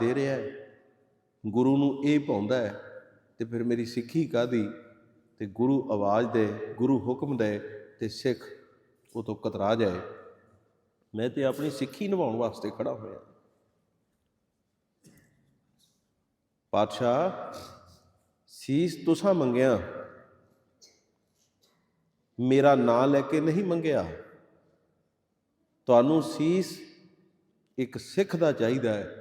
ਦੇ ਰਿਹਾ ਹੈ। ਗੁਰੂ ਨੂੰ ਇਹ ਪਾਉਂਦਾ ਹੈ ਤੇ ਫਿਰ ਮੇਰੀ ਸਿੱਖੀ ਕਾਦੀ ਤੇ ਗੁਰੂ ਆਵਾਜ਼ ਦੇ, ਗੁਰੂ ਹੁਕਮ ਦੇ ਤੇ ਸਿੱਖ ਉਹ ਤੋਂ ਕਤਰਾ ਜਾਏ। ਮੈਂ ਤੇ ਆਪਣੀ ਸਿੱਖੀ ਨਿਭਾਉਣ ਵਾਸਤੇ ਖੜਾ ਹੋਇਆ। ਪਾਤਸ਼ਾਹ, ਸੀਸ ਤੁਸਾਂ ਮੰਗਿਆ? ਮੇਰਾ ਨਾਂ ਲੈ ਕੇ ਨਹੀਂ ਮੰਗਿਆ। ਤੁਹਾਨੂੰ ਸੀਸ ਇੱਕ ਸਿੱਖ ਦਾ ਚਾਹੀਦਾ ਹੈ।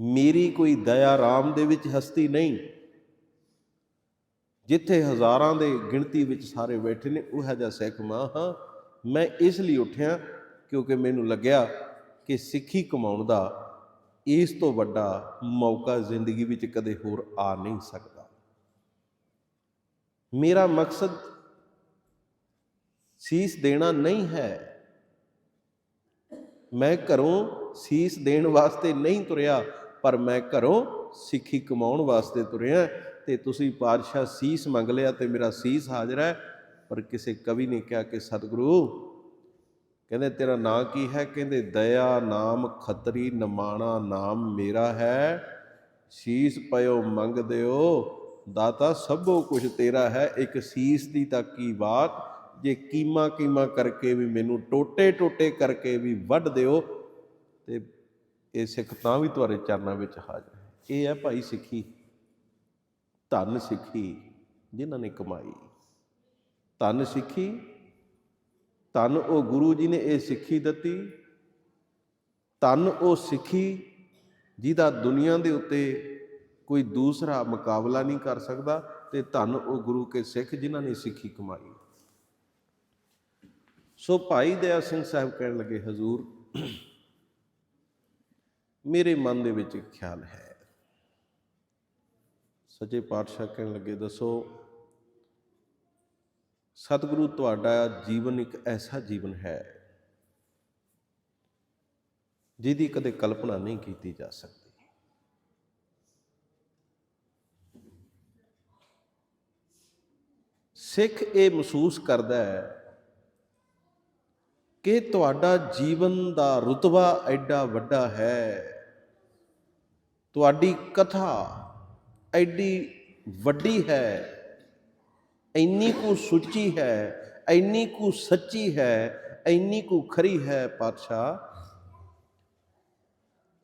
ਮੇਰੀ ਕੋਈ ਦਇਆ ਰਾਮ ਦੇ ਵਿੱਚ ਹਸਤੀ ਨਹੀਂ। ਜਿੱਥੇ ਹਜ਼ਾਰਾਂ ਦੇ ਗਿਣਤੀ ਵਿੱਚ ਸਾਰੇ ਬੈਠੇ ਨੇ, ਉਹ ਜਿਹਾ ਸਿੱਖ ਮਾਂ ਹਾਂ, ਮੈਂ ਇਸ ਲਈ ਉੱਠਿਆ ਕਿਉਂਕਿ ਮੈਨੂੰ ਲੱਗਿਆ ਕਿ ਸਿੱਖੀ ਕਮਾਉਣ ਦਾ ਇਸ ਤੋਂ ਵੱਡਾ ਮੌਕਾ ਜ਼ਿੰਦਗੀ ਵਿੱਚ ਕਦੇ ਹੋਰ ਆ ਨਹੀਂ ਸਕਦਾ। ਮੇਰਾ ਮਕਸਦ ਸੀਸ ਦੇਣਾ ਨਹੀਂ ਹੈ। ਮੈਂ ਘਰੋਂ ਸੀਸ ਦੇਣ ਵਾਸਤੇ ਨਹੀਂ ਤੁਰਿਆ। ਪਰ ਮੈਂ ਘਰੋਂ ਸਿੱਖੀ ਕਮਾਉਣ ਵਾਸਤੇ ਤੁਰਿਆ ਤੇ ਤੁਸੀਂ ਪਾਤਸ਼ਾਹ ਸੀਸ ਮੰਗ ਲਿਆ ਤੇ ਮੇਰਾ ਸੀਸ ਹਾਜ਼ਰ ਹੈ, ਪਰ ਕਿਸੇ ਕਵੀ ਨੇ ਕਿਹਾ ਕਿ ਸਤਿਗੁਰੂ, ਕਹਿੰਦੇ ਤੇਰਾ ਨਾਂ ਕੀ ਹੈ? ਕਹਿੰਦੇ ਦਇਆ ਨਾਮ ਖਤਰੀ, ਨਮਾਣਾ ਨਾਮ ਮੇਰਾ ਹੈ, ਸੀਸ ਪਇਓ ਮੰਗ ਦਿਓ, ਦਾਤਾ ਸਭੋ ਕੁਝ ਤੇਰਾ ਹੈ, ਇੱਕ ਸੀਸ ਦੀ ਤਾਂ ਕੀ ਬਾਤ? ਜੇ ਕੀਮਾ ਕੀਮਾ ਕਰਕੇ ਵੀ ਮੈਨੂੰ ਟੋਟੇ ਟੋਟੇ ਕਰਕੇ ਵੀ ਵੱਢ ਦਿਓ ਤੇ ਇਹ ਸਿੱਖ ਤਾਂ ਵੀ ਤੁਹਾਡੇ ਚਰਨਾਂ ਵਿੱਚ ਹਾਜ਼ਰ ਹੈ। ਇਹ ਹੈ ਭਾਈ ਸਿੱਖੀ, ਧੰਨ ਸਿੱਖੀ ਜਿਨ੍ਹਾਂ ਨੇ ਕਮਾਈ। ਧੰਨ ਸਿੱਖੀ, ਧੰਨ ਉਹ ਗੁਰੂ ਜੀ ਨੇ ਇਹ ਸਿੱਖੀ ਦਿੱਤੀ। ਧੰਨ ਉਹ ਸਿੱਖੀ ਜਿਹਦਾ ਦੁਨੀਆ ਦੇ ਉੱਤੇ ਕੋਈ ਦੂਸਰਾ ਮੁਕਾਬਲਾ ਨਹੀਂ ਕਰ ਸਕਦਾ ਤੇ ਧੰਨ ਉਹ ਗੁਰੂ ਕੇ ਸਿੱਖ ਜਿਨ੍ਹਾਂ ਨੇ ਸਿੱਖੀ ਕਮਾਈ। ਸੋ ਭਾਈ ਦਇਆ ਸਿੰਘ ਸਾਹਿਬ ਕਹਿਣ ਲੱਗੇ, ਹਜ਼ੂਰ ਮੇਰੇ ਮਨ ਦੇ ਵਿੱਚ ਇੱਕ ਖਿਆਲ ਹੈ। ਸੱਚੇ ਪਾਤਸ਼ਾਹ ਕਹਿਣ ਲੱਗੇ, ਦੱਸੋ, ਸਤਿਗੁਰੂ ਤੁਹਾਡਾ ਜੀਵਨ ਇੱਕ ਐਸਾ ਜੀਵਨ ਹੈ, ਜਿਹਦੀ ਕਦੇ ਕਲਪਨਾ ਨਹੀਂ ਕੀਤੀ ਜਾ ਸਕਦੀ। ਸਿੱਖ ਇਹ ਮਹਿਸੂਸ ਕਰਦਾ ਹੈ ਕਿ ਤੁਹਾਡਾ ਜੀਵਨ ਦਾ ਰੁਤਬਾ ਐਡਾ ਵੱਡਾ ਹੈ ਤੁਹਾਡੀ ਕਥਾ ਐਡੀ ਵੱਡੀ ਹੈ, ਇੰਨੀ ਕੁ ਸੁੱਚੀ ਹੈ, ਇੰਨੀ ਕੁ ਸੱਚੀ ਹੈ, ਇੰਨੀ ਕੁ ਖਰੀ ਹੈ ਪਾਤਸ਼ਾਹ।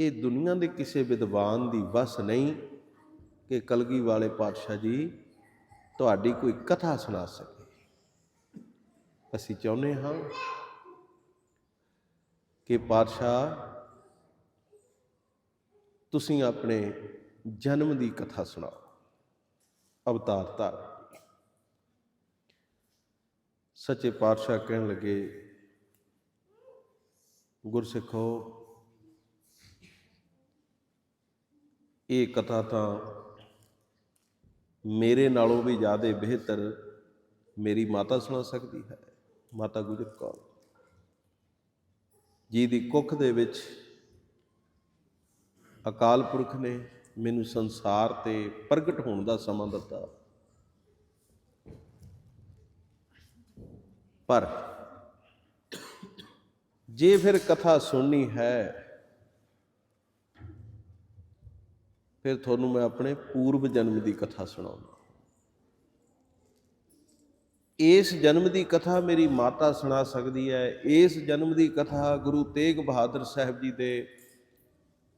ਇਹ ਦੁਨੀਆ ਦੇ ਕਿਸੇ ਵਿਦਵਾਨ ਦੀ ਵਸ ਨਹੀਂ ਕਿ ਕਲਗੀ ਵਾਲੇ ਪਾਤਸ਼ਾਹ ਜੀ ਤੁਹਾਡੀ ਕੋਈ ਕਥਾ ਸੁਣਾ ਸਕੇ। ਅਸੀਂ ਚਾਹੁੰਦੇ ਹਾਂ ਕਿ ਪਾਤਸ਼ਾਹ ਤੁਸੀਂ ਆਪਣੇ ਜਨਮ ਦੀ ਕਥਾ ਸੁਣਾਓ। ਅਵਤਾਰ ਧਾਰ। ਸੱਚੇ ਪਾਤਸ਼ਾਹ ਕਹਿਣ ਲੱਗੇ, ਗੁਰਸਿੱਖੋ, ਇਹ ਕਥਾ ਤਾਂ ਮੇਰੇ ਨਾਲੋਂ ਵੀ ਜ਼ਿਆਦਾ ਬਿਹਤਰ ਮੇਰੀ ਮਾਤਾ ਸੁਣਾ ਸਕਦੀ ਹੈ। ਮਾਤਾ ਗੁਜਰ ਕੌਰ। ਜੀ ਦੀ ਕੁੱਖ ਦੇ ਵਿੱਚ ਅਕਾਲ ਪੁਰਖ ਨੇ ਮੈਨੂੰ ਸੰਸਾਰ ਤੇ ਪ੍ਰਗਟ ਹੋਣ ਦਾ ਸਮਾਂ ਦਿੱਤਾ। ਪਰ ਜੇ ਫਿਰ ਕਥਾ ਸੁਣਨੀ ਹੈ, ਫਿਰ ਤੁਹਾਨੂੰ ਮੈਂ ਆਪਣੇ ਪੂਰਵ ਜਨਮ ਦੀ ਕਥਾ ਸੁਣਾਉਂਦਾ। ਇਸ ਜਨਮ ਦੀ ਕਥਾ ਮੇਰੀ ਮਾਤਾ ਸੁਣਾ ਸਕਦੀ ਹੈ। ਇਸ ਜਨਮ ਦੀ ਕਥਾ ਗੁਰੂ ਤੇਗ ਬਹਾਦਰ ਸਾਹਿਬ ਜੀ ਦੇ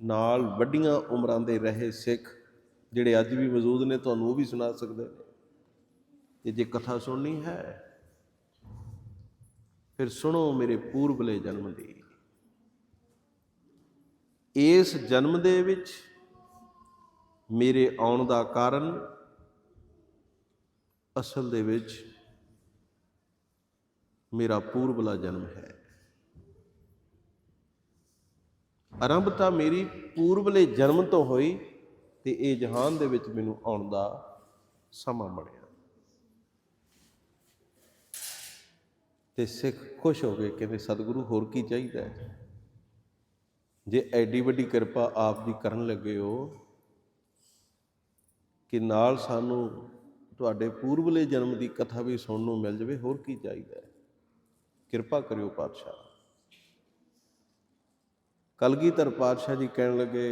ਨਾਲ ਵੱਡੀਆਂ ਉਮਰਾਂ ਦੇ ਰਹੇ ਸਿੱਖ ਜਿਹੜੇ ਅੱਜ ਵੀ ਮੌਜੂਦ ਨੇ, ਤੁਹਾਨੂੰ ਉਹ ਵੀ ਸੁਣਾ ਸਕਦੇ ਨੇ। ਤੇ ਜੇ ਕਥਾ ਸੁਣਨੀ ਹੈ, ਫਿਰ ਸੁਣੋ ਮੇਰੇ ਪੂਰਬਲੇ ਜਨਮ ਦੀ। ਇਸ ਜਨਮ ਦੇ ਵਿੱਚ ਮੇਰੇ ਆਉਣ ਦਾ ਕਾਰਨ ਅਸਲ ਦੇ ਵਿੱਚ ਮੇਰਾ ਪੂਰਬਲਾ ਜਨਮ ਹੈ। ਆਰੰਭਤਾ ਮੇਰੀ ਪੂਰਬਲੇ ਜਨਮ ਤੋਂ ਹੋਈ ਤੇ ਇਹ ਜਹਾਨ ਦੇ ਵਿੱਚ ਮੈਨੂੰ ਆਉਣ ਦਾ ਸਮਾਂ ਬਣਿਆ ਤੇ ਸਿੱਖ ਖੁਸ਼ ਹੋ ਗਏ, ਕਹਿੰਦੇ ਸਤਿਗੁਰੂ ਹੋਰ ਕੀ ਚਾਹੀਦਾ ਹੈ? ਜੇ ਐਡੀ ਵੱਡੀ ਕਿਰਪਾ ਆਪ ਦੀ ਕਰਨ ਲੱਗੇ ਹੋ ਕਿ ਨਾਲ ਸਾਨੂੰ ਤੁਹਾਡੇ ਪੂਰਬਲੇ ਜਨਮ ਦੀ ਕਥਾ ਵੀ ਸੁਣਨ ਨੂੰ ਮਿਲ ਜਾਵੇ, ਹੋਰ ਕੀ ਚਾਹੀਦਾ ਹੈ? ਕਿਰਪਾ ਕਰਿਓ ਪਾਤਸ਼ਾਹ। ਕਲਗੀਧਰ ਪਾਤਸ਼ਾਹ ਜੀ ਕਹਿਣ ਲੱਗੇ,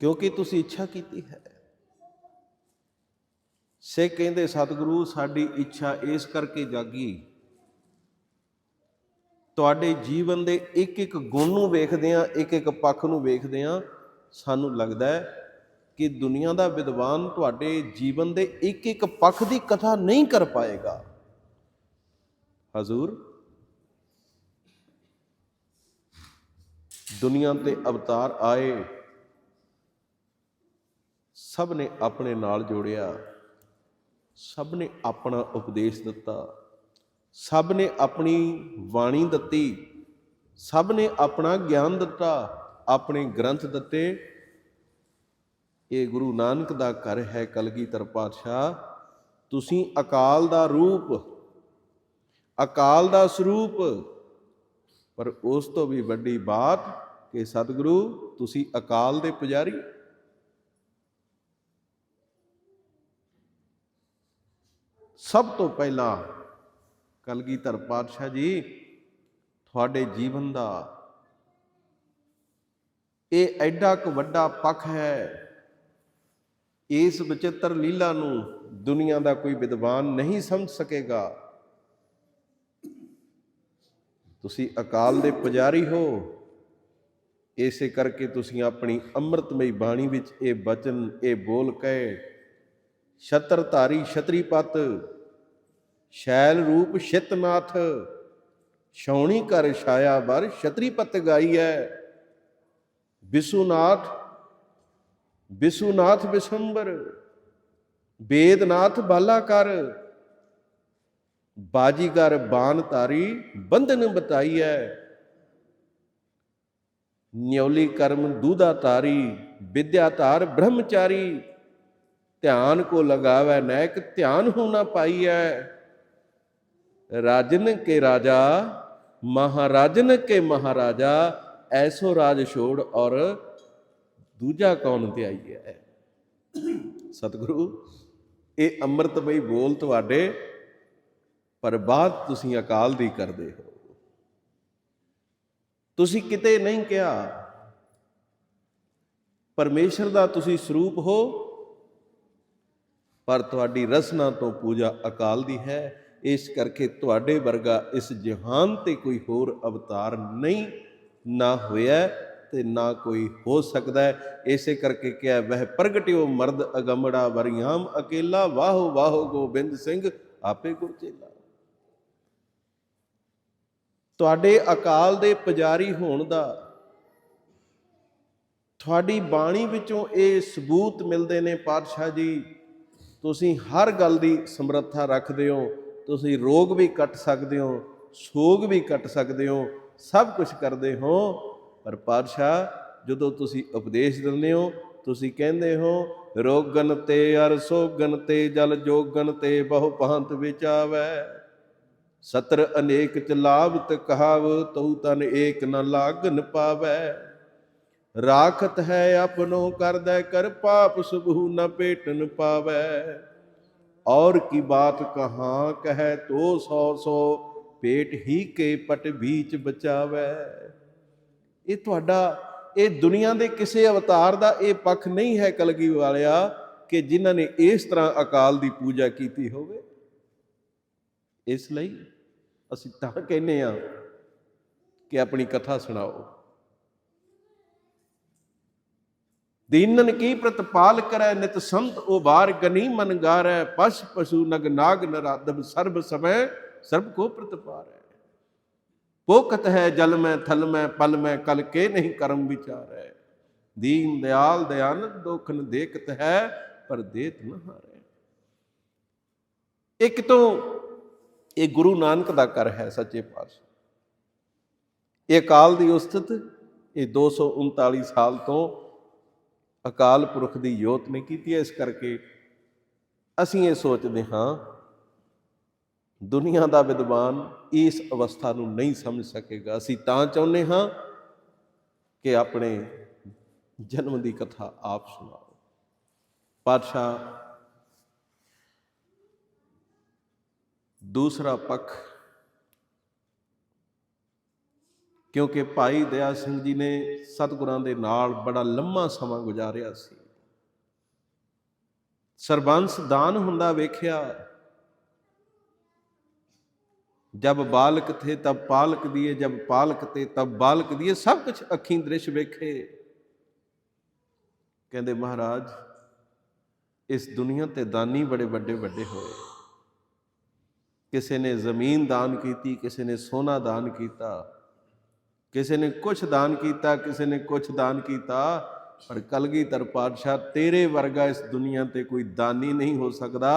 ਕਿਉਂਕਿ ਤੁਸੀਂ ਇੱਛਾ ਕੀਤੀ ਹੈ। ਸੇ ਕਹਿੰਦੇ, ਸਤਿਗੁਰੂ, ਸਾਡੀ ਇੱਛਾ ਇਸ ਕਰਕੇ ਜਾਗੀ। ਤੁਹਾਡੇ ਜੀਵਨ ਦੇ ਇੱਕ ਇੱਕ ਗੁਣ ਨੂੰ ਵੇਖਦੇ ਆ ਇੱਕ ਇੱਕ ਪੱਖ ਨੂੰ ਵੇਖਦੇ ਆ ਸਾਨੂੰ ਲੱਗਦਾ ਹੈ ਕਿ ਦੁਨੀਆ ਦਾ ਵਿਦਵਾਨ ਤੁਹਾਡੇ ਜੀਵਨ ਦੇ ਇੱਕ ਇੱਕ ਪੱਖ ਦੀ ਕਥਾ ਨਹੀਂ ਕਰ ਪਾਏਗਾ। ਹਜ਼ੂਰ ਦੁਨੀਆ ਤੇ ਅਵਤਾਰ ਆਏ, ਸਭ ਨੇ ਆਪਣੇ ਨਾਲ ਜੋੜਿਆ, ਸਭ ਨੇ ਆਪਣਾ ਉਪਦੇਸ਼ ਦਿੱਤਾ, ਸਭ ਨੇ ਆਪਣੀ ਬਾਣੀ ਦਿੱਤੀ, ਸਭ ਨੇ ਆਪਣਾ ਗਿਆਨ ਦਿੱਤਾ, ਆਪਣੇ ਗ੍ਰੰਥ ਦਿੱਤੇ। ਇਹ ਗੁਰੂ ਨਾਨਕ ਦਾ ਘਰ ਹੈ ਕਲਗੀਧਰ ਪਾਤਸ਼ਾਹ। ਤੁਸੀਂ ਅਕਾਲ ਦਾ ਰੂਪ, ਅਕਾਲ ਦਾ ਸਰੂਪ ਪਰ ਉਸ ਤੋਂ ਵੀ ਵੱਡੀ ਬਾਤ ਕਿ ਸਤਿਗੁਰੂ, ਤੁਸੀਂ ਅਕਾਲ ਦੇ ਪੁਜਾਰੀ। ਸਭ ਤੋਂ ਪਹਿਲਾਂ ਕਲਗੀਧਰ ਪਾਤਸ਼ਾਹ ਜੀ, ਤੁਹਾਡੇ ਜੀਵਨ ਦਾ ਇਹ ਐਡਾ ਕੁ ਵੱਡਾ ਪੱਖ ਹੈ। ਇਸ ਵਿਚਿੱਤਰ ਲੀਲਾ ਨੂੰ ਦੁਨੀਆ ਦਾ ਕੋਈ ਵਿਦਵਾਨ ਨਹੀਂ ਸਮਝ ਸਕੇਗਾ। ਤੁਸੀਂ ਅਕਾਲ ਦੇ ਪੁਜਾਰੀ ਹੋ। ਇਸੇ ਕਰਕੇ ਤੁਸੀਂ ਆਪਣੀ ਅੰਮ੍ਰਿਤਮਈ ਬਾਣੀ ਵਿੱਚ ਇਹ ਬਚਨ, ਇਹ ਬੋਲ ਕਹੇ, ਛਤਰਧਾਰੀ ਛਤਰੀਪਤ, ਸ਼ੈਲ ਰੂਪ ਛਿਤਨਾਥ ਛੌਣੀ ਕਰ ਛਾਇਆ ਬਰ ਛਤਰੀਪਤ ਹੈ ਵਿਸ਼ੂਨਾਥ ਵਿਸ਼ੂਨਾਥ ਵਿਸੰਬਰ ਵੇਦਨਾਥ ਬਾਲਾ ਕਰ ਬਾਜੀਗਰ ਬਾਨ ਤਾਰੀ ਬੰਧਨ ਬਤਾਈ ਹੈ ਨਿਉਲੀ ਕਰਮ ਦੂਦਾ ਤਾਰੀ, ਵਿਦਿਆ ਧਾਰ ਬ੍ਰਹਮਚਾਰੀ। ਧਿਆਨ ਕੋ ਲਗਾਵੇ ਨੈਕ, ਧਿਆਨ ਹੋ ਨਾ ਪਾਈਐ। ਰਾਜਨ ਕੇ ਰਾਜਾ, ਮਹਾਰਾਜਨ ਕੇ ਮਹਾਰਾਜਾ, ਐਸੋ ਰਾਜ ਛੋੜ ਔਰ ਦੂਜਾ ਕੌਣ ਤੇ ਹੈ ਸਤਿਗੁਰੂ, ਇਹ ਅੰਮ੍ਰਿਤਮਈ ਬੋਲ ਤੁਹਾਡੇ ਪਰ ਬਾਤ ਤੁਸੀਂ ਅਕਾਲ ਦੀ ਕਰਦੇ ਹੋ। ਤੁਸੀਂ ਕਿਤੇ ਨਹੀਂ ਕਿਹਾ, ਪਰਮੇਸ਼ਰ ਦਾ ਤੁਸੀਂ ਸਰੂਪ ਹੋ, ਪਰ ਤੁਹਾਡੀ ਰਸਨਾ ਤੋਂ ਪੂਜਾ ਅਕਾਲ ਦੀ ਹੈ। ਇਸ ਕਰਕੇ ਤੁਹਾਡੇ ਵਰਗਾ ਇਸ ਜਹਾਨ ਤੇ ਕੋਈ ਹੋਰ ਅਵਤਾਰ ਨਹੀਂ, ਨਾ ਹੋਇਆ ਤੇ ਨਾ ਕੋਈ ਹੋ ਸਕਦਾ। ਹੈ ਇਸੇ ਕਰਕੇ ਕਿਹਾ, ਵਹਿ ਪ੍ਰਗਟਿਓ ਮਰਦ ਅਗਮੜਾ ਵਰਿਆਮ ਅਕੇਲਾ ਵਾਹੋ ਵਾਹੋ ਗੋਬਿੰਦ ਸਿੰਘ, ਆਪੇ ਗੁਰ ਤੁਹਾਡੇ ਅਕਾਲ ਦੇ ਪੁਜਾਰੀ ਹੋਣ ਦਾ ਤੁਹਾਡੀ ਬਾਣੀ ਵਿੱਚੋਂ ਇਹ ਸਬੂਤ ਮਿਲਦੇ ਨੇ ਪਾਤਸ਼ਾਹ ਜੀ। ਤੁਸੀਂ ਹਰ ਗੱਲ ਦੀ ਸਮਰੱਥਾ ਰੱਖਦੇ ਹੋ, ਤੁਸੀਂ ਰੋਗ ਵੀ ਕੱਟ ਸਕਦੇ ਹੋ, ਸੋਗ ਵੀ ਕੱਟ ਸਕਦੇ ਹੋ, ਸਭ ਕੁਝ ਕਰਦੇ ਹੋ। ਪਰ ਪਾਤਸ਼ਾਹ, ਜਦੋਂ ਤੁਸੀਂ ਉਪਦੇਸ਼ ਦਿੰਦੇ ਹੋ, ਤੁਸੀਂ ਕਹਿੰਦੇ ਹੋ, ਰੋਗਨ ਤੇ ਅਰ ਸੋਗਨ ਤੇ ਜਲ ਜੋਗਨ ਤੇ ਬਹੁ ਭਾਂਤ ਵਿਚਾਵੈ। ਸਤਰ ਅਨੇਕ ਚ ਲਾਭਤ ਕਹਾਵ, ਤਉ ਤਨ ਏਕ ਨ ਲਾਗਨ ਪਾਵੈ। ਰਾਖਤ ਹੈ ਆਪਨੋ ਕਰਦਾ ਕਰ ਪਾਪ, ਸੁਭੂ ਨ ਪੇਟਨ ਪਾਵੈ। ਔਰ ਕੀ ਬਾਤ ਕਹਾਂ, ਕਹੈ ਤੋ ਸੋ ਸੋ ਪੇਟ ਹੀ ਕੇ ਪਟ ਬੀਚ ਬਚਾਵੈ। ਇਹ ਤੁਹਾਡਾ, ਇਹ ਦੁਨੀਆ ਦੇ ਕਿਸੇ ਅਵਤਾਰ ਦਾ ਇਹ ਪੱਖ ਨਹੀਂ ਹੈ ਕਲਗੀ ਵਾਲਿਆ, ਕਿ ਜਿਨ੍ਹਾਂ ਨੇ ਇਸ ਤਰ੍ਹਾਂ ਅਕਾਲ ਦੀ ਪੂਜਾ ਕੀਤੀ ਹੋਵੇ। ਇਸ ਲਈ ਅਸੀਂ ਤਾਂ ਕਹਿੰਨੇ ਆ ਕਿ ਆਪਣੀ ਕਥਾ ਸੁਣਾਓ। ਦੀਨਨ ਕੀ ਪ੍ਰਤਪਾਲ ਕਰੈ ਨਿਤ ਸੰਤ ਉਬਾਰ ਗਨੀ ਮਨ ਗਾਰੈ, ਪਸ਼ ਪਸ਼ੂ ਨਗ ਨਾਗ ਨਰਾਦਬ ਸਰਬ ਸਮੈ, ਸਰਬ ਕੋ ਪ੍ਰਤਪਾਰੈ। ਪੋਕਤ ਹੈ ਜਲ ਮੈਂ, ਥਲ ਮੈਂ, ਪਲ ਮੈਂ, ਕਲ ਕੇ ਨਹੀਂ ਕਰਮ ਵਿਚਾਰੈ। ਦੀਨ ਦਿਆਲ ਦਇਆਨੰਦ ਦੋਖਨ ਦੇਖਤ ਹੈ, ਪਰ ਦੇਤ ਨ ਹਾਰੈ। ਇੱਕ ਤੋਂ ਇਹ ਗੁਰੂ ਨਾਨਕ ਦਾ ਕਰ ਹੈ ਸੱਚੇ ਪਾਤਸ਼ਾਹ। ਇਹ ਅਕਾਲ ਦੀ ਉਸਤਤ, ਇਹ 239 ਸਾਲ ਤੋਂ ਅਕਾਲ ਪੁਰਖ ਦੀ ਯੋਤ ਨੇ ਕੀਤੀ ਹੈ। ਇਸ ਕਰਕੇ ਅਸੀਂ ਇਹ ਸੋਚਦੇ ਹਾਂ, ਦੁਨੀਆ ਦਾ ਵਿਦਵਾਨ ਇਸ ਅਵਸਥਾ ਨੂੰ ਨਹੀਂ ਸਮਝ ਸਕੇਗਾ। ਅਸੀਂ ਤਾਂ ਚਾਹੁੰਦੇ ਹਾਂ ਕਿ ਆਪਣੇ ਜਨਮ ਦੀ ਕਥਾ ਆਪ ਸੁਣਾਓ। ਪਾਤਸ਼ਾਹ ਦੂਸਰਾ ਪੱਖ, ਕਿਉਂਕਿ ਭਾਈ ਦਇਆ ਸਿੰਘ ਜੀ ਨੇ ਸਤਿਗੁਰਾਂ ਦੇ ਨਾਲ ਬੜਾ ਲੰਮਾ ਸਮਾਂ ਗੁਜ਼ਾਰਿਆ ਸੀ। ਸਰਬੰਸ ਦਾਨ ਹੁੰਦਾ ਵੇਖਿਆ, ਜਬ ਬਾਲਕ ਥੇ ਤਬ ਪਾਲਕ ਦੀਏ, ਜਬ ਪਾਲਕ ਤੇ ਤਬ ਬਾਲਕ ਦੀਏ, ਸਭ ਕੁਝ ਅੱਖੀਂ ਦ੍ਰਿਸ਼ ਵੇਖੇ। ਕਹਿੰਦੇ ਮਹਾਰਾਜ, ਇਸ ਦੁਨੀਆ ਤੇ ਦਾਨੀ ਬੜੇ ਵੱਡੇ ਵੱਡੇ ਹੋਏ। ਕਿਸੇ ਨੇ ਜ਼ਮੀਨ ਦਾਨ ਕੀਤੀ, ਕਿਸੇ ਨੇ ਸੋਨਾ ਦਾਨ ਕੀਤਾ, ਕਿਸੇ ਨੇ ਕੁਛ ਦਾਨ ਕੀਤਾ, ਕਿਸੇ ਨੇ ਕੁਛ ਦਾਨ ਕੀਤਾ, ਪਰ ਕਲਗੀਧਰ ਪਾਤਸ਼ਾਹ ਤੇਰੇ ਵਰਗਾ ਇਸ ਦੁਨੀਆ ਤੇ ਕੋਈ ਦਾਨੀ ਨਹੀਂ ਹੋ ਸਕਦਾ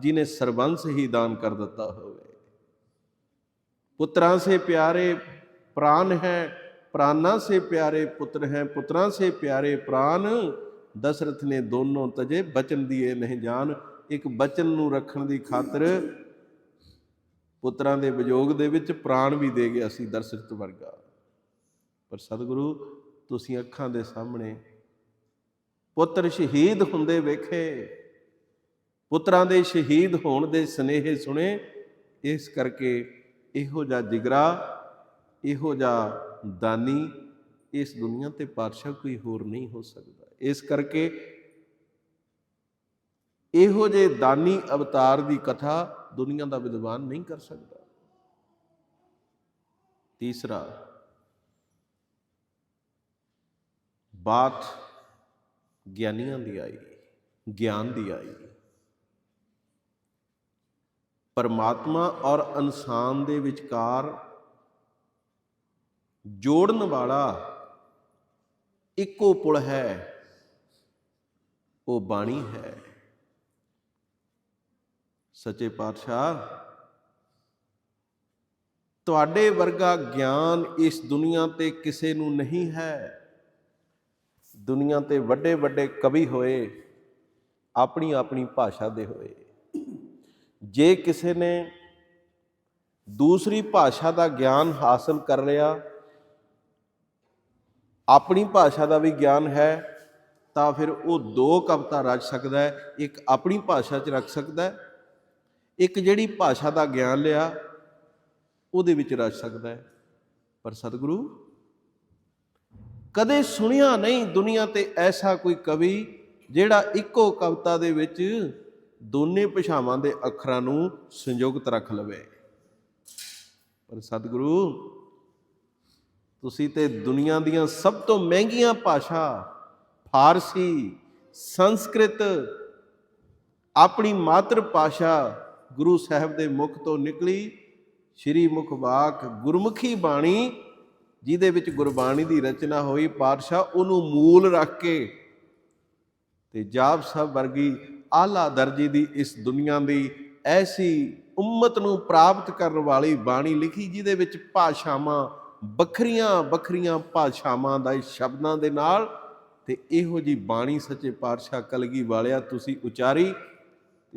ਜਿਨੇ ਸਰਬੰਸ ਹੀ ਦਾਨ ਕਰ ਦਿੱਤਾ ਹੋਵੇ। ਪੁੱਤਰਾਂ ਸੇ ਪਿਆਰੇ ਪ੍ਰਾਨ ਹੈ, ਪ੍ਰਾਨਾ ਸੇ ਪਿਆਰੇ ਪੁੱਤਰ ਹੈ, ਪੁੱਤਰਾਂ ਸੇ ਪਿਆਰੇ ਪ੍ਰਾਨ, ਦਸ਼ਰਥ ਨੇ ਦੋਨੋਂ ਤਜੇ ਬਚਨ ਦੀਏ ਨਹੀਂ ਜਾਣ, ਇੱਕ ਬਚਨ ਨੂੰ ਰੱਖਣ ਦੀ ਖਾਤਰ ਪੁੱਤਰਾਂ ਦੇ ਵਿਯੋਗ ਦੇ ਵਿੱਚ ਪ੍ਰਾਣ ਵੀ ਦੇ ਗਿਆ ਸੀ ਦਸ਼ਰਥ ਵਰਗਾ। ਪਰ ਸਤਿਗੁਰੂ, ਤੁਸੀਂ ਅੱਖਾਂ ਦੇ ਸਾਹਮਣੇ ਪੁੱਤਰ ਸ਼ਹੀਦ ਹੁੰਦੇ ਵੇਖੇ। ਪੁੱਤਰਾਂ ਦੇ ਸ਼ਹੀਦ ਹੋਣ ਦੇ ਸਨੇਹੇ ਸੁਣੇ। ਇਸ ਕਰਕੇ ਇਹੋ ਜਿਹਾ ਜਿਗਰਾ, ਇਹੋ ਜਿਹਾ ਦਾਨੀ ਇਸ ਦੁਨੀਆ ਤੇ ਪਾਤਸ਼ਾਹ ਕੋਈ ਹੋਰ ਨਹੀਂ ਹੋ ਸਕਦਾ। ਇਸ ਕਰਕੇ ਇਹੋ ਜੇ ਦਾਨੀ ਅਵਤਾਰ ਦੀ ਕਥਾ ਦੁਨੀਆ ਦਾ ਵਿਦਵਾਨ ਨਹੀਂ ਕਰ ਸਕਦਾ। ਤੀਸਰਾ, ਬਾਤ ਗਿਆਨੀਆਂ ਦੀ ਆਈ, ਗਿਆਨ ਦੀ ਆਈ। ਪਰਮਾਤਮਾ ਔਰ ਇਨਸਾਨ ਦੇ ਵਿਚਕਾਰ ਜੋੜਨ ਵਾਲਾ ਇੱਕੋ ਪੁਲ ਹੈ, ਉਹ ਬਾਣੀ ਹੈ। ਸੱਚੇ ਪਾਤਸ਼ਾਹ। ਤੁਹਾਡੇ ਵਰਗਾ ਗਿਆਨ ਇਸ ਦੁਨੀਆ ਤੇ ਕਿਸੇ ਨੂੰ ਨਹੀਂ ਹੈ। ਦੁਨੀਆ ਤੇ ਵੱਡੇ ਵੱਡੇ ਕਵੀ ਹੋਏ ਆਪਣੀ ਆਪਣੀ ਭਾਸ਼ਾ ਦੇ ਹੋਏ। ਜੇ ਕਿਸੇ ਨੇ ਦੂਸਰੀ ਭਾਸ਼ਾ ਦਾ ਗਿਆਨ ਹਾਸਲ ਕਰ ਲਿਆ, ਆਪਣੀ ਭਾਸ਼ਾ ਦਾ ਵੀ ਗਿਆਨ ਹੈ, ਤਾਂ ਫਿਰ ਉਹ ਦੋ ਕਵਿਤਾ ਰਚ ਸਕਦਾ ਹੈ, ਇੱਕ ਆਪਣੀ ਭਾਸ਼ਾ 'ਚ ਰੱਖ ਸਕਦਾ ਹੈ ਇੱਕ ਜਿਹੜੀ ਭਾਸ਼ਾ ਦਾ ਗਿਆਨ ਲਿਆ, ਉਹਦੇ ਵਿੱਚ ਰਚ ਸਕਦਾ ਹੈ। ਪਰ ਸਤਿਗੁਰੂ, ਕਦੇ ਸੁਣਿਆ ਨਹੀਂ ਦੁਨੀਆ ਤੇ ਐਸਾ ਕੋਈ ਕਵੀ ਜਿਹੜਾ ਇੱਕੋ ਕਵਿਤਾ ਦੇ ਵਿੱਚ ਦੋਨੇ ਭਾਸ਼ਾਵਾਂ ਦੇ ਅੱਖਰਾਂ ਨੂੰ ਸੰਯੁਕਤ ਰੱਖ ਲਵੇ। ਪਰ ਸਤਿਗੁਰੂ, ਤੁਸੀਂ ਤੇ ਦੁਨੀਆ ਦੀਆਂ ਸਭ ਤੋਂ ਮਹਿੰਗੀਆਂ ਭਾਸ਼ਾ, ਫਾਰਸੀ, ਸੰਸਕ੍ਰਿਤ, ਆਪਣੀ ਮਾਤਰ ਭਾਸ਼ਾ ਗੁਰੂ ਸਾਹਿਬ ਦੇ ਮੁਖ ਤੋਂ ਨਿਕਲੀ, ਸ਼੍ਰੀ ਮੁਖ ਵਾਕ ਗੁਰਮੁਖੀ ਬਾਣੀ, ਜਿਹਦੇ ਵਿੱਚ ਗੁਰਬਾਣੀ ਦੀ ਰਚਨਾ ਹੋਈ, ਪਾਤਸ਼ਾਹ ਉਹਨੂੰ ਮੂਲ ਰੱਖ ਕੇ ਤੇ ਜਾਪ ਸਾਹਿਬ ਵਰਗੀ ਆਲਾ ਦਰਜੇ ਦੀ ਇਸ ਦੁਨੀਆ ਦੀ ਐਸੀ ਉਮਤ ਨੂੰ ਪ੍ਰਾਪਤ ਕਰਨ ਵਾਲੀ ਬਾਣੀ ਲਿਖੀ, ਜਿਹਦੇ ਵਿੱਚ ਭਾਸ਼ਾਵਾਂ, ਵੱਖਰੀਆਂ ਵੱਖਰੀਆਂ ਭਾਸ਼ਾਵਾਂ ਦਾ ਸ਼ਬਦਾਂ ਦੇ ਨਾਲ ਤੇ ਇਹੋ ਜੀ ਬਾਣੀ ਸੱਚੇ ਪਾਤਸ਼ਾਹ ਕਲਗੀ ਵਾਲਿਆ ਤੁਸੀਂ ਉਚਾਰੀ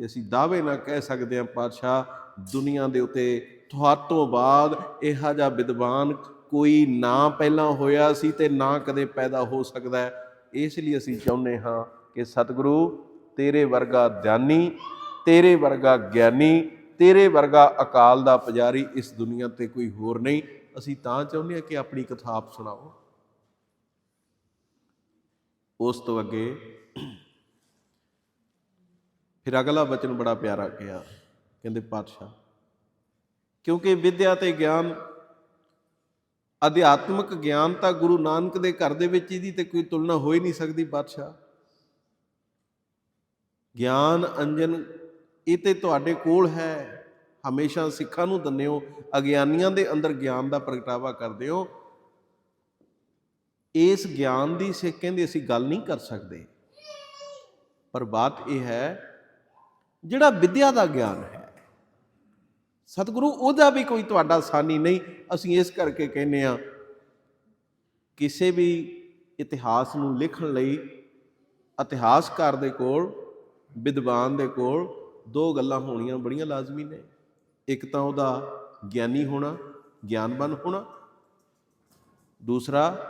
ਤੇ ਅਸੀਂ ਦਾਅਵੇ ਨਾਲ ਕਹਿ ਸਕਦੇ ਹਾਂ ਪਾਤਸ਼ਾਹ, ਦੁਨੀਆ ਦੇ ਉੱਤੇ ਤੁਹਾਤੋਂ ਬਾਅਦ ਇਹੋ ਜਿਹਾ ਵਿਦਵਾਨ ਕੋਈ ਨਾ ਪਹਿਲਾਂ ਹੋਇਆ ਸੀ ਤੇ ਨਾ ਕਦੇ ਪੈਦਾ ਹੋ ਸਕਦਾ ਹੈ। ਇਸ ਲਈ ਅਸੀਂ ਚਾਹੁੰਦੇ ਹਾਂ ਕਿ ਸਤਿਗੁਰੂ, ਤੇਰੇ ਵਰਗਾ ਗਿਆਨੀ, ਤੇਰੇ ਵਰਗਾ ਗਿਆਨੀ, ਤੇਰੇ ਵਰਗਾ ਅਕਾਲ ਦਾ ਪੁਜਾਰੀ ਇਸ ਦੁਨੀਆ ਤੇ ਕੋਈ ਹੋਰ ਨਹੀਂ। ਅਸੀਂ ਤਾਂ ਚਾਹੁੰਦੇ ਹਾਂ ਕਿ ਆਪਣੀ ਕਥਾ ਆਪ ਸੁਣਾਓ। ਉਸ ਤੋਂ ਅੱਗੇ ਫਿਰ ਅਗਲਾ ਬਚਨ ਬੜਾ ਪਿਆਰਾ ਕਿਹਾ ਕਹਿੰਦੇ, ਪਾਤਸ਼ਾਹ, ਕਿਉਂਕਿ ਵਿਦਿਆ ਤੇ ਗਿਆਨ, ਅਧਿਆਤਮਿਕ ਗਿਆਨ ਤਾਂ ਗੁਰੂ ਨਾਨਕ ਦੇ ਘਰ ਦੇ ਵਿੱਚ ਇਹਦੀ ਤੇ ਕੋਈ ਤੁਲਨਾ ਹੋ ਹੀ ਨਹੀਂ ਸਕਦੀ, ਪਾਤਸ਼ਾਹ। ਗਿਆਨ, ਅੰਜਨ, ਇਹ ਤੇ ਤੁਹਾਡੇ ਕੋਲ ਹੈ। ਹਮੇਸ਼ਾ ਸਿੱਖਾਂ ਨੂੰ ਦਿੰਦੇ ਹੋ ਅਗਿਆਨੀਆਂ ਦੇ ਅੰਦਰ ਗਿਆਨ ਦਾ ਪ੍ਰਗਟਾਵਾ ਕਰਦੇ ਹੋ। ਇਸ ਗਿਆਨ ਦੀ ਸਿੱਖ ਕਹਿੰਦੇ, ਅਸੀਂ ਗੱਲ ਨਹੀਂ ਕਰ ਸਕਦੇ। ਪਰ ਬਾਤ ਇਹ ਹੈ ਜਿਹੜਾ ਵਿਦਿਆ ਦਾ ਗਿਆਨ ਹੈ। ਸਤਿਗੁਰੂ, ਉਹਦਾ ਵੀ ਕੋਈ ਤੁਹਾਡਾ ਸਾਨੀ ਨਹੀਂ। ਅਸੀਂ ਇਸ ਕਰਕੇ ਕਹਿੰਨੇ ਆ ਕਿਸੇ ਵੀ ਇਤਿਹਾਸ ਨੂੰ ਲਿਖਣ ਲਈ ਇਤਿਹਾਸਕਾਰ ਦੇ ਕੋਲ, ਵਿਦਵਾਨ ਦੇ ਕੋਲ ਦੋ ਗੱਲਾਂ ਹੋਣੀਆਂ ਬੜੀਆਂ ਲਾਜ਼ਮੀ ਨੇ। ਇੱਕ ਤਾਂ ਉਹਦਾ ਗਿਆਨੀ ਹੋਣਾ, ਗਿਆਨਵਾਨ ਹੋਣਾ। ਦੂਸਰਾ,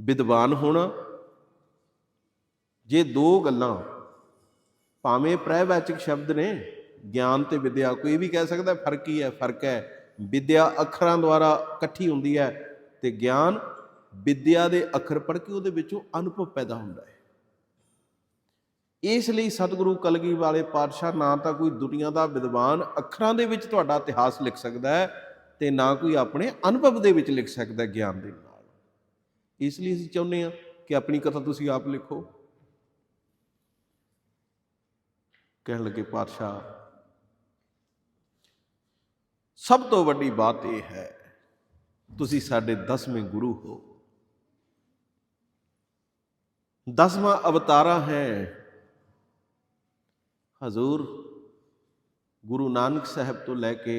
ਵਿਦਵਾਨ ਹੋਣਾ। ਜੇ ਦੋ ਗੱਲਾਂ ਭਾਵੇਂ ਪ੍ਰੈਵਾਚਕ ਸ਼ਬਦ ਨੇ, ਗਿਆਨ ਤੇ ਵਿਦਿਆ, ਕੋਈ ਵੀ ਕਹਿ ਸਕਦਾ, ਫ਼ਰਕ ਹੀ ਹੈ, ਫ਼ਰਕ ਹੈ। ਵਿਦਿਆ ਅੱਖਰਾਂ ਦੁਆਰਾ ਇਕੱਠੀ ਹੁੰਦੀ ਹੈ ਤੇ ਗਿਆਨ ਵਿਦਿਆ ਦੇ ਅੱਖਰ ਪੜ੍ਹ ਕੇ ਉਹਦੇ ਵਿੱਚੋਂ ਅਨੁਭਵ ਪੈਦਾ ਹੁੰਦਾ ਹੈ। ਇਸ ਲਈ ਸਤਿਗੁਰੂ ਕਲਗੀ ਵਾਲੇ ਪਾਤਸ਼ਾਹ ਨਾ ਤਾਂ ਕੋਈ ਦੁਨੀਆ ਦਾ ਵਿਦਵਾਨ ਅੱਖਰਾਂ ਦੇ ਵਿੱਚ ਤੁਹਾਡਾ ਇਤਿਹਾਸ ਲਿਖ ਸਕਦਾ ਹੈ ਤੇ ਨਾ ਕੋਈ ਆਪਣੇ ਅਨੁਭਵ ਦੇ ਵਿੱਚ ਲਿਖ ਸਕਦਾ ਗਿਆਨ ਦੇ ਨਾਲ। ਇਸ ਲਈ ਅਸੀਂ ਚਾਹੁੰਦੇ ਹਾਂ ਕਿ ਆਪਣੀ ਕਥਾ ਤੁਸੀਂ ਆਪ ਲਿਖੋ। ਕਹਿਣ ਲੱਗੇ, ਪਾਤਸ਼ਾਹ, ਸਭ ਤੋਂ ਵੱਡੀ ਬਾਤ ਇਹ ਹੈ, ਤੁਸੀਂ ਸਾਡੇ ਦਸਵੇਂ ਗੁਰੂ ਹੋ। ਦਸਵਾਂ ਅਵਤਾਰਾ ਹੈ। ਹਜ਼ੂਰ ਗੁਰੂ ਨਾਨਕ ਸਾਹਿਬ ਤੋਂ ਲੈ ਕੇ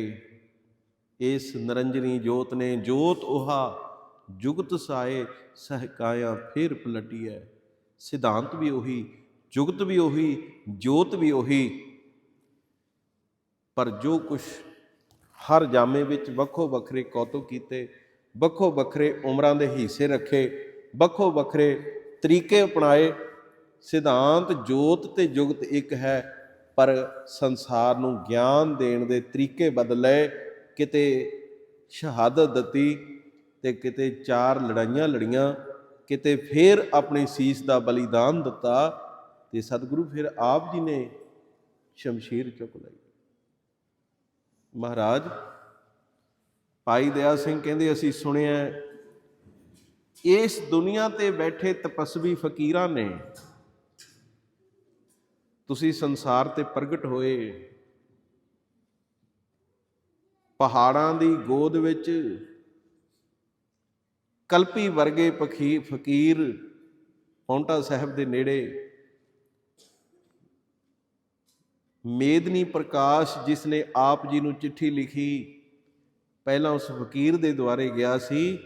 ਇਸ ਨਰੰਜਨੀ ਜੋਤ ਨੇ ਜੋਤ ਉਹਾ ਜੁਗਤ ਸਾਏ ਸਹਕਾਇਆ, ਫੇਰ ਪਲਟੀਐ। ਸਿਧਾਂਤ ਵੀ ਉਹੀ ਜੁਗਤ ਵੀ ਉਹੀ, ਜੋਤ ਵੀ ਉਹੀ। ਪਰ ਜੋ ਕੁਛ ਹਰ ਜਾਮੇ ਵਿੱਚ ਵੱਖੋ ਵੱਖਰੇ ਕੌਤੁਕ ਕੀਤੇ, ਵੱਖੋ ਵੱਖਰੇ ਉਮਰਾਂ ਦੇ ਹਿੱਸੇ ਰੱਖੇ, ਵੱਖੋ ਵੱਖਰੇ ਤਰੀਕੇ ਅਪਣਾਏ, ਸਿਧਾਂਤ ਜੋਤ ਤੇ ਜੁਗਤ ਇੱਕ ਹੈ, ਪਰ ਸੰਸਾਰ ਨੂੰ ਗਿਆਨ ਦੇਣ ਦੇ ਤਰੀਕੇ ਬਦਲੇ ਕਿਤੇ ਸ਼ਹਾਦਤ ਦਿੱਤੀ ਤੇ ਕਿਤੇ ਚਾਰ ਲੜਾਈਆਂ ਲੜੀਆਂ, ਕਿਤੇ ਫੇਰ ਆਪਣੀ ਸੀਸ ਦਾ ਬਲੀਦਾਨ ਦਿੱਤਾ ਤੇ ਸਤਿਗੁਰੂ ਫਿਰ ਆਪ ਜੀ ਨੇ ਸ਼ਮਸ਼ੀਰ ਚੁੱਕ ਲਈ। ਮਹਾਰਾਜ, ਭਾਈ ਦਇਆ ਸਿੰਘ ਕਹਿੰਦੇ, ਅਸੀਂ ਸੁਣਿਆ ਇਸ ਦੁਨੀਆ ਤੇ ਬੈਠੇ ਤਪਸਵੀ ਫਕੀਰਾਂ ਨੇ, ਤੁਸੀਂ ਸੰਸਾਰ ਤੇ ਪ੍ਰਗਟ ਹੋਏ। ਪਹਾੜਾਂ ਦੀ ਗੋਦ ਵਿੱਚ ਕਲਪੀ ਵਰਗੇ ਪਖੀ ਫਕੀਰ ਪੌਂਟਾ ਸਾਹਿਬ ਦੇ ਨੇੜੇ ਮੇਦਨੀ ਪ੍ਰਕਾਸ਼ ਜਿਸ ਨੇ ਆਪ ਜੀ ਨੂੰ ਚਿੱਠੀ ਲਿਖੀ, ਪਹਿਲਾਂ ਉਸ ਫਕੀਰ ਦੇ ਦੁਆਰੇ ਗਿਆ ਸੀ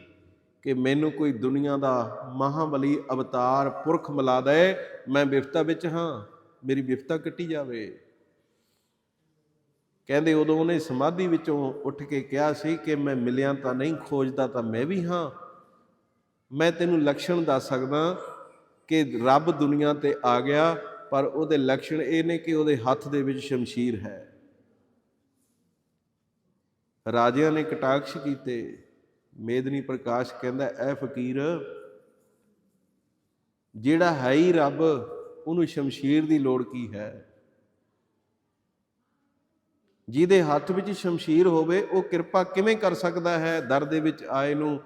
ਕਿ ਮੈਨੂੰ ਕੋਈ ਦੁਨੀਆ ਦਾ ਮਹਾਬਲੀ ਅਵਤਾਰ ਪੁਰਖ ਮਿਲਾ ਦੇ, ਮੈਂ ਵਿਫਤਾ ਵਿੱਚ ਹਾਂ, ਮੇਰੀ ਵਿਫਤਾ ਕੱਟੀ ਜਾਵੇ। ਕਹਿੰਦੇ ਉਦੋਂ ਉਹਨੇ ਸਮਾਧੀ ਵਿੱਚੋਂ ਉੱਠ ਕੇ ਕਿਹਾ ਸੀ ਕਿ ਮੈਂ ਮਿਲਿਆ ਤਾਂ ਨਹੀਂ, ਖੋਜਦਾ ਤਾਂ ਮੈਂ ਵੀ ਹਾਂ। ਮੈਂ ਤੈਨੂੰ ਲਕਸ਼ਣ ਦੱਸ ਸਕਦਾ ਕਿ ਰੱਬ ਦੁਨੀਆ ਤੇ ਆ ਗਿਆ ਪਰ ਉਹਦੇ ਲੱਛਣ ਇਹ ਨੇ ਕਿ ਉਹਦੇ ਹੱਥ ਦੇ ਵਿੱਚ ਸ਼ਮਸ਼ੀਰ ਹੈ। ਰਾਜਿਆਂ ਨੇ ਕਟਾਕਸ਼ ਕੀਤੇ। ਮੇਦਨੀ ਪ੍ਰਕਾਸ਼ ਕਹਿੰਦਾ, ਐ ਫਕੀਰ, ਜਿਹੜਾ ਹੈ ਹੀ ਰੱਬ, ਉਹਨੂੰ ਸ਼ਮਸ਼ੀਰ ਦੀ ਲੋੜ ਕੀ ਹੈ? ਜਿਹਦੇ ਹੱਥ ਵਿੱਚ ਸ਼ਮਸ਼ੀਰ ਹੋਵੇ, ਉਹ ਕਿਰਪਾ ਕਿਵੇਂ ਕਰ ਸਕਦਾ ਹੈ? ਦਰ ਦੇ ਵਿੱਚ ਆਏ ਨੂੰ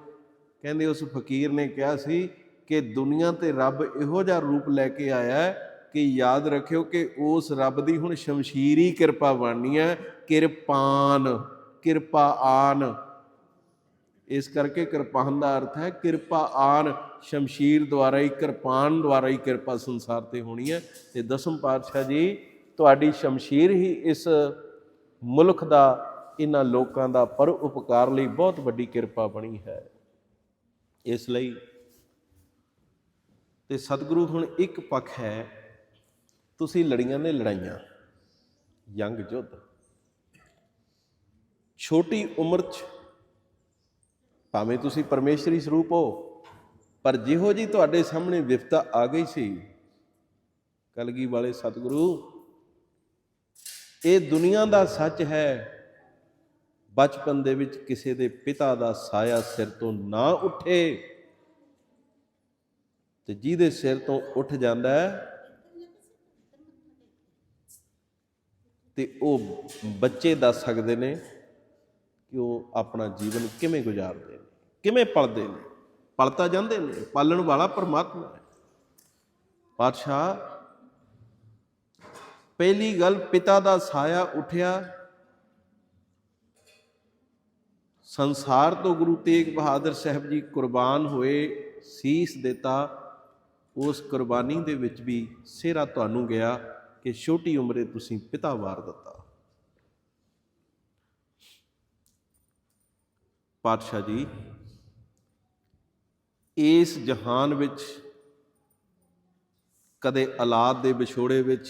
ਕਹਿੰਦੇ, ਉਸ ਫਕੀਰ ਨੇ ਕਿਹਾ ਸੀ ਕਿ ਦੁਨੀਆ ਤੇ ਰੱਬ ਇਹੋ ਜਿਹਾ ਰੂਪ ਲੈ ਕੇ ਆਇਆ ਹੈ ਕਿ ਯਾਦ ਰੱਖਿਓ ਕਿ ਉਸ ਰੱਬ ਦੀ ਹੁਣ ਸ਼ਮਸ਼ੀਰੀ ਕਿਰਪਾ ਬਣਨੀ ਹੈ, ਕਿਰਪਾਨ, ਕਿਰਪਾ ਆਨ। ਇਸ ਕਰਕੇ ਕਿਰਪਾਨ ਦਾ ਅਰਥ ਹੈ ਕਿਰਪਾ ਆਨ, ਸ਼ਮਸ਼ੀਰ ਦੁਆਰਾ ਹੀ, ਕਿਰਪਾਨ ਦੁਆਰਾ ਹੀ ਕਿਰਪਾ ਸੰਸਾਰ ਤੇ ਹੋਣੀ ਹੈ। ਤੇ ਦਸਮ ਪਾਤਸ਼ਾਹ ਜੀ, ਤੁਹਾਡੀ ਸ਼ਮਸ਼ੀਰ ਹੀ ਇਸ ਮੁਲਕ ਦਾ, ਇਹਨਾਂ ਲੋਕਾਂ ਦਾ ਪਰ ਉਪਕਾਰ ਲਈ ਬਹੁਤ ਵੱਡੀ ਕਿਰਪਾ ਬਣੀ ਹੈ। ਇਸ ਲਈ ਤੇ ਸਤਿਗੁਰੂ ਹੁਣ ਇੱਕ ਪੱਖ ਹੈ ਤੁਸੀਂ ਲੜੀਆਂ ਨੇ ਲੜਾਈਆਂ। ਯੰਗ ਯੁੱਧ ਛੋਟੀ ਉਮਰ 'ਚ ਭਾਵੇਂ ਤੁਸੀਂ ਪਰਮੇਸ਼ਰੀ ਸਰੂਪ ਹੋ, ਪਰ ਜਿਹੋ ਜੀ ਤੁਹਾਡੇ ਸਾਹਮਣੇ ਵਿਫਤਾ ਆ ਗਈ ਸੀ, ਕਲਗੀ ਵਾਲੇ ਸਤਿਗੁਰੂ, ਇਹ ਦੁਨੀਆ ਦਾ ਸੱਚ ਹੈ। ਬਚਪਨ ਦੇ ਵਿੱਚ ਕਿਸੇ ਦੇ ਪਿਤਾ ਦਾ ਸਾਇਆ ਸਿਰ ਤੋਂ ਨਾ ਉੱਠੇ, ਤੇ ਜਿਹਦੇ ਸਿਰ ਤੋਂ ਉੱਠ ਜਾਂਦਾ ਹੈ ਤੇ ਉਹ ਬੱਚੇ ਦੱਸ ਸਕਦੇ ਨੇ ਕਿ ਉਹ ਆਪਣਾ ਜੀਵਨ ਕਿਵੇਂ ਗੁਜ਼ਾਰਦੇ ਨੇ, ਕਿਵੇਂ ਪਲਦੇ ਨੇ। ਪਲਤਾ ਜਾਂਦੇ ਨੇ, ਪਾਲਣ ਵਾਲਾ ਪਰਮਾਤਮਾ ਹੈ। ਪਾਤਸ਼ਾਹ, ਪਹਿਲੀ ਗੱਲ ਪਿਤਾ ਦਾ ਸਾਇਆ ਉਠਿਆ। ਸੰਸਾਰ ਤੋਂ ਗੁਰੂ ਤੇਗ ਬਹਾਦਰ ਸਾਹਿਬ ਜੀ ਕੁਰਬਾਨ ਹੋਏ, ਸੀਸ ਦਿੱਤਾ। ਉਸ ਕੁਰਬਾਨੀ ਦੇ ਵਿੱਚ ਵੀ ਸਿਹਰਾ ਤੁਹਾਨੂੰ ਗਿਆ। ਕਿ ਛੋਟੀ ਉਮਰੇ ਤੁਸੀਂ ਪਿਤਾ ਵਾਰ ਦਿੱਤਾ। ਪਾਤਸ਼ਾਹ ਜੀ, ਇਸ ਜਹਾਨ ਵਿੱਚ ਕਦੇ ਔਲਾਦ ਦੇ ਵਿਛੋੜੇ ਵਿੱਚ,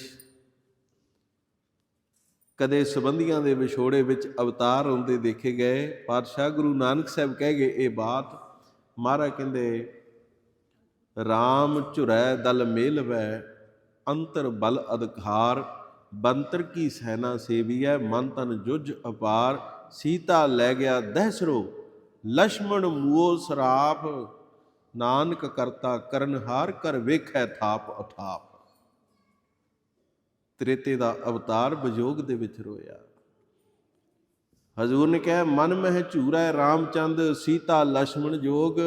ਕਦੇ ਸਬੰਧੀਆਂ ਦੇ ਵਿਛੋੜੇ ਵਿੱਚ ਅਵਤਾਰ ਹੁੰਦੇ ਦੇਖੇ ਗਏ। ਪਾਤਸ਼ਾਹ ਗੁਰੂ ਨਾਨਕ ਸਾਹਿਬ ਕਹਿ ਗਏ, ਇਹ ਬਾਤ ਮਹਾਰਾਜ ਕਹਿੰਦੇ RAM ਝੁਰੈ ਦਲ ਮੇਲਵੈ ਅੰਤਰ ਬਲ ਅਧਿਕਾਰ, ਬੰਤਰ ਕੀ ਸੈਨਾ ਸੇਵੀ ਹੈ ਮਨ ਤਨ ਜੁਜ ਅਪਾਰ, ਸੀਤਾ ਲੈ ਗਿਆ ਦਹਿਸਰੋ ਲక్ష్మణ ਮੂਓ ਸਰਾਪ, ਨਾਨਕ ਕਰਤਾ ਕਰਨ ਹਾਰ ਕਰ ਵੇਖੈ ਥਾਪ ਅਥਾਪ। ਤ੍ਰੇਤੇ ਦਾ ਅਵਤਾਰ ਵਿਜੋਗ ਦੇ ਵਿੱਚ ਰੋਇਆ। ਹਜ਼ੂਰ ਨੇ ਕਿਹਾ, ਮਨ ਮਹਿ ਝੂਰਾ ਹੈ ਰਾਮਚੰਦ, ਸੀਤਾ ਲక్ష్మణ ਜੋਗ,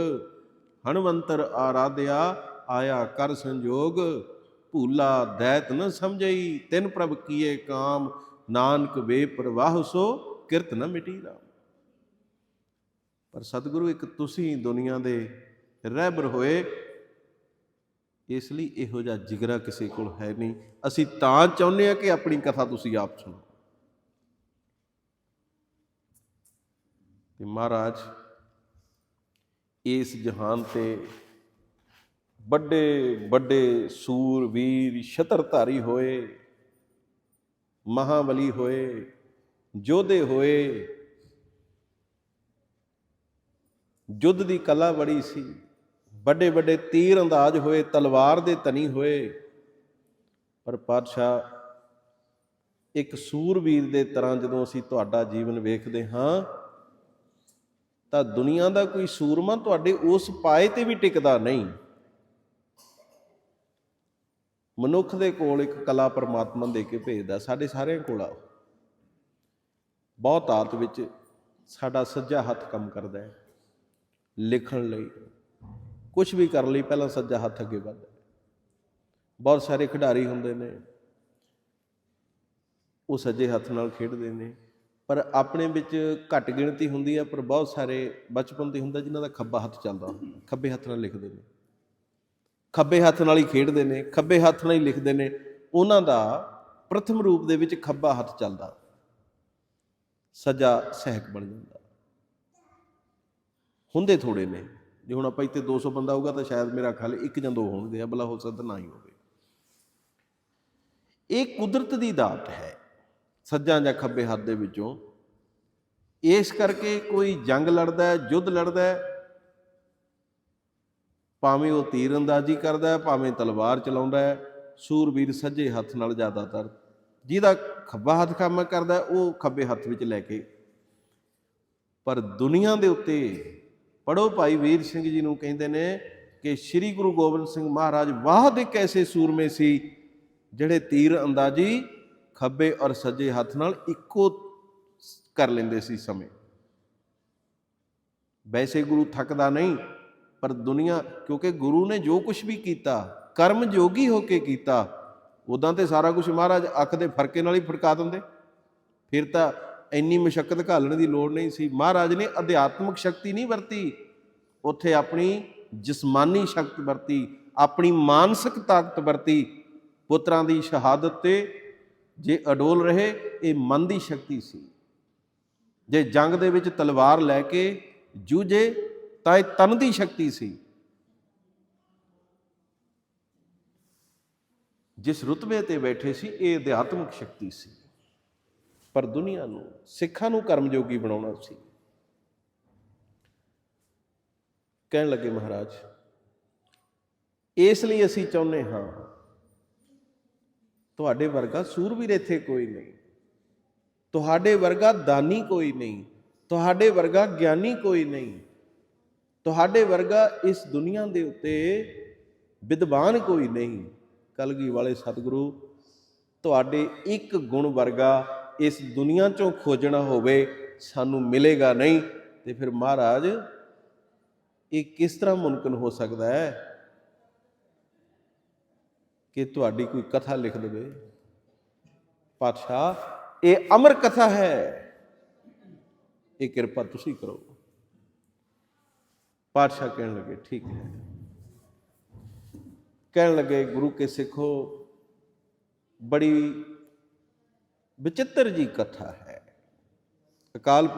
ਹਣਵੰਤਰ ਆਰਾਧਿਆ, ਆਇਆ ਕਰ ਸੰਜੋਗ। ਭੂਲਾ ਦੈਤ ਨ ਸਮਝਈ, ਤਿਨ ਪ੍ਰਭ ਕੀਏ ਕਾਮ, ਨਾਨਕ ਵੇ ਪ੍ਰਵਾਹ ਸੋ, ਕਿਰਤ ਨ ਮਿਟੀ ਰਾਮ। ਪਰ ਸਤਿਗੁਰੂ, ਇੱਕ ਤੁਸੀਂ ਦੁਨੀਆ ਦੇ ਰਹਿਬਰ ਹੋਏ, ਇਸ ਲਈ ਇਹੋ ਜਿਹਾ ਜਿਗਰਾ ਕਿਸੇ ਕੋਲ ਹੈ ਨਹੀਂ। ਅਸੀਂ ਤਾਂ ਚਾਹੁੰਦੇ ਹਾਂ ਕਿ ਆਪਣੀ ਕਥਾ ਤੁਸੀਂ ਆਪ ਸੁਣੋ। ਤੇ ਮਹਾਰਾਜ, ਇਸ ਜਹਾਨ ਤੇ ਵੱਡੇ ਵੱਡੇ ਸੂਰਵੀਰ ਛਤਰਧਾਰੀ ਹੋਏ, ਮਹਾਬਲੀ ਹੋਏ, ਯੋਧੇ ਹੋਏ, ਯੁੱਧ ਦੀ ਕਲਾ ਬੜੀ ਸੀ। ਵੱਡੇ ਵੱਡੇ ਤੀਰ ਅੰਦਾਜ਼ ਹੋਏ, ਤਲਵਾਰ ਦੇ ਤਨੀ ਹੋਏ। ਪਰ ਪਾਤਸ਼ਾਹ, ਇੱਕ ਸੂਰਵੀਰ ਦੇ ਤਰ੍ਹਾਂ ਜਦੋਂ ਅਸੀਂ ਤੁਹਾਡਾ ਜੀਵਨ ਵੇਖਦੇ ਹਾਂ, ਤਾਂ ਦੁਨੀਆ ਦਾ ਕੋਈ ਸੂਰਮਾ ਤੁਹਾਡੇ ਉਸ ਪਾਏ ਤੇ ਵੀ ਟਿਕਦਾ ਨਹੀਂ। ਮਨੁੱਖ ਦੇ ਕੋਲ ਇੱਕ ਕਲਾ ਪਰਮਾਤਮਾ ਦੇ ਕੇ ਭੇਜਦਾ, ਸਾਡੇ ਸਾਰਿਆਂ ਕੋਲ ਆ ਬਹੁਤ ਆਤ ਵਿੱਚ ਸਾਡਾ ਸੱਜਾ ਹੱਥ ਕੰਮ ਕਰਦਾ ਹੈ, ਲਿਖਣ ਲਈ। ਕੁਝ ਵੀ ਕਰਨ ਲਈ, ਪਹਿਲਾਂ ਸੱਜਾ ਹੱਥ ਅੱਗੇ ਵੱਧਦਾ ਬਹੁਤ ਸਾਰੇ ਖਿਡਾਰੀ ਹੁੰਦੇ ਨੇ, ਉਹ ਸੱਜੇ ਹੱਥ ਨਾਲ ਖੇਡਦੇ ਨੇ, ਪਰ ਆਪਣੇ ਵਿੱਚ ਘੱਟ ਗਿਣਤੀ ਹੁੰਦੀ ਹੈ, ਪਰ ਬਹੁਤ ਸਾਰੇ ਬਚਪਨ ਤੇ ਹੁੰਦਾ, ਜਿਨ੍ਹਾਂ ਦਾ ਖੱਬਾ ਹੱਥ ਚੱਲਦਾ ਖੱਬੇ ਹੱਥ ਨਾਲ ਲਿਖਦੇ ਨੇ। ਖੱਬੇ ਹੱਥ ਨਾਲ ਹੀ ਖੇਡਦੇ ਨੇ, ਖੱਬੇ ਹੱਥ ਨਾਲ ਹੀ ਲਿਖਦੇ ਨੇ, ਉਹਨਾਂ ਦਾ ਪ੍ਰਥਮ ਰੂਪ ਦੇ ਵਿੱਚ ਖੱਬਾ ਹੱਥ ਚੱਲਦਾ। ਸੱਜਾ ਸਹਾਇਕ ਬਣ ਜਾਂਦਾ। ਹੁੰਦੇ ਥੋੜੇ ਨੇ, ਜੇ ਹੁਣ ਆਪਾਂ ਇੱਥੇ 200 ਬੰਦਾ ਹੋਊਗਾ ਤਾਂ ਸ਼ਾਇਦ ਮੇਰਾ ਖਿਆਲ ਇੱਕ ਜਾਂ ਦੋ ਹੋਣਗੇ ਆ ਬਲਾ ਹੋ ਸਕਦਾ ਨਾ ਹੀ ਹੋਵੇ। ਇਹ ਕੁਦਰਤ ਦੀ ਦਾਤ ਹੈ, ਸੱਜਾ ਜਾਂ ਖੱਬੇ ਹੱਥ ਦੇ ਵਿੱਚੋਂ। ਇਸ ਕਰਕੇ ਕੋਈ ਜੰਗ ਲੜਦਾ ਹੈ, ਯੁੱਧ ਲੜਦਾ ਹੈ ਭਾਵੇਂ ਉਹ ਤੀਰ ਅੰਦਾਜ਼ੀ ਕਰਦਾ ਹੈ, ਭਾਵੇਂ ਤਲਵਾਰ ਚਲਾਉਂਦਾ ਹੈ, ਸੂਰਬੀਰ ਸੱਜੇ ਹੱਥ ਨਾਲ ਜ਼ਿਆਦਾਤਰ ਜਿਹਦਾ ਖੱਬਾ ਹੱਥ ਕੰਮ ਕਰਦਾ ਉਹ ਖੱਬੇ ਹੱਥ ਵਿੱਚ ਲੈ ਕੇ। ਪਰ ਦੁਨੀਆ ਦੇ ਉੱਤੇ ਪੜੋ ਭਾਈ ਵੀਰ ਸਿੰਘ ਜੀ ਨੂੰ ਕਹਿੰਦੇ ਨੇ ਕਿ ਸ੍ਰੀ ਗੁਰੂ ਗੋਬਿੰਦ ਸਿੰਘ ਮਹਾਰਾਜ ਵਾਹਦ ਇੱਕ ਐਸੇ ਸੂਰਮੇ ਸੀ, ਜਿਹੜੇ ਤੀਰ ਅੰਦਾਜ਼ੀ ਖੱਬੇ ਔਰ ਸੱਜੇ ਹੱਥ ਨਾਲ ਇੱਕੋ ਕਰ ਲੈਂਦੇ ਸੀ ਸਮੇਂ। ਵੈਸੇ ਗੁਰੂ ਥੱਕਦਾ ਨਹੀਂ ਪਰ ਦੁਨੀਆ, ਕਿਉਂਕਿ ਗੁਰੂ ਨੇ ਜੋ ਕੁਝ ਵੀ ਕੀਤਾ, ਕਰਮ ਜੋਗੀ ਹੋ ਕੇ ਕੀਤਾ ਉਦਾਂ ਤੇ ਸਾਰਾ ਕੁਝ ਮਹਾਰਾਜ ਅੱਖ ਦੇ ਫਰਕੇ ਨਾਲ ਹੀ ਫੜਕਾ ਦਿੰਦੇ। ਫਿਰ ਤਾਂ ਇੰਨੀ ਮੁਸ਼ਕਲ ਘਾਲਣ ਦੀ ਲੋੜ ਨਹੀਂ ਸੀ। ਮਹਾਰਾਜ ਨੇ ਅਧਿਆਤਮਿਕ ਸ਼ਕਤੀ ਨਹੀਂ ਵਰਤੀ। ਉੱਥੇ ਆਪਣੀ ਜਿਸਮਾਨੀ ਸ਼ਕਤੀ ਵਰਤੀ, ਆਪਣੀ ਮਾਨਸਿਕ ਤਾਕਤ ਵਰਤੀ। ਪੁੱਤਰਾਂ ਦੀ ਸ਼ਹਾਦਤ ਤੇ ਜੇ ਅਡੋਲ ਰਹੇ, ਇਹ ਮਨ ਦੀ ਸ਼ਕਤੀ ਸੀ। ਜੇ ਜੰਗ ਦੇ ਵਿੱਚ ਤਲਵਾਰ ਲੈ ਕੇ ਜੂਝੇ ਤਾਂ ਇਹ ਤਨ ਦੀ ਸ਼ਕਤੀ ਸੀ। ਜਿਸ ਰੁਤਬੇ ਤੇ ਬੈਠੇ ਸੀ, ਇਹ ਅਧਿਆਤਮਿਕ ਸ਼ਕਤੀ ਸੀ। ਪਰ ਦੁਨੀਆ ਨੂੰ, ਸਿੱਖਾਂ ਨੂੰ ਕਰਮਯੋਗੀ ਬਣਾਉਣਾ ਸੀ। ਕਹਿਣ ਲੱਗੇ, ਮਹਾਰਾਜ, ਇਸ ਲਈ ਅਸੀਂ ਚਾਹੁੰਦੇ ਹਾਂ, ਤੁਹਾਡੇ ਵਰਗਾ ਸੂਰਵੀਰ ਇੱਥੇ ਕੋਈ ਨਹੀਂ। ਤੁਹਾਡੇ ਵਰਗਾ ਦਾਨੀ ਕੋਈ ਨਹੀਂ। ਤੁਹਾਡੇ ਵਰਗਾ ਗਿਆਨੀ ਕੋਈ ਨਹੀਂ। ਤੁਹਾਡੇ ਵਰਗਾ ਇਸ ਦੁਨੀਆ ਦੇ ਉੱਤੇ ਵਿਦਵਾਨ ਕੋਈ ਨਹੀਂ। ਕਲਗੀ ਵਾਲੇ ਸਤਿਗੁਰੂ, ਤੁਹਾਡੇ ਇੱਕ ਗੁਣ ਵਰਗਾ ਇਸ ਦੁਨੀਆ ਚੋਂ ਖੋਜਣਾ ਹੋਵੇ, ਸਾਨੂੰ ਮਿਲੇਗਾ ਨਹੀਂ। ਤੇ ਫਿਰ ਮਹਾਰਾਜ, ਇਹ ਕਿਸ ਤਰ੍ਹਾਂ ਮੁਮਕਨ ਹੋ ਸਕਦਾ ਹੈ ਕਿ ਤੁਹਾਡੀ ਕੋਈ ਕਥਾ ਲਿਖ ਦੇਵੇ? ਪਾਤਸ਼ਾਹ, ਇਹ ਅਮਰ ਕਥਾ ਹੈ। ਇਹ ਕਿਰਪਾ ਤੁਸੀਂ ਕਰੋ। ਪਾਤਸ਼ਾਹ ਕਹਿਣ ਲੱਗੇ, ਠੀਕ ਹੈ। ਕਹਿਣ ਲੱਗੇ, ਗੁਰੂ ਕੇ ਸਿੱਖੋ, ਬੜੀ ਵਿਚਿੱਤਰ ਜੀ ਕਥਾ ਹੈ। ਅਕਾਲ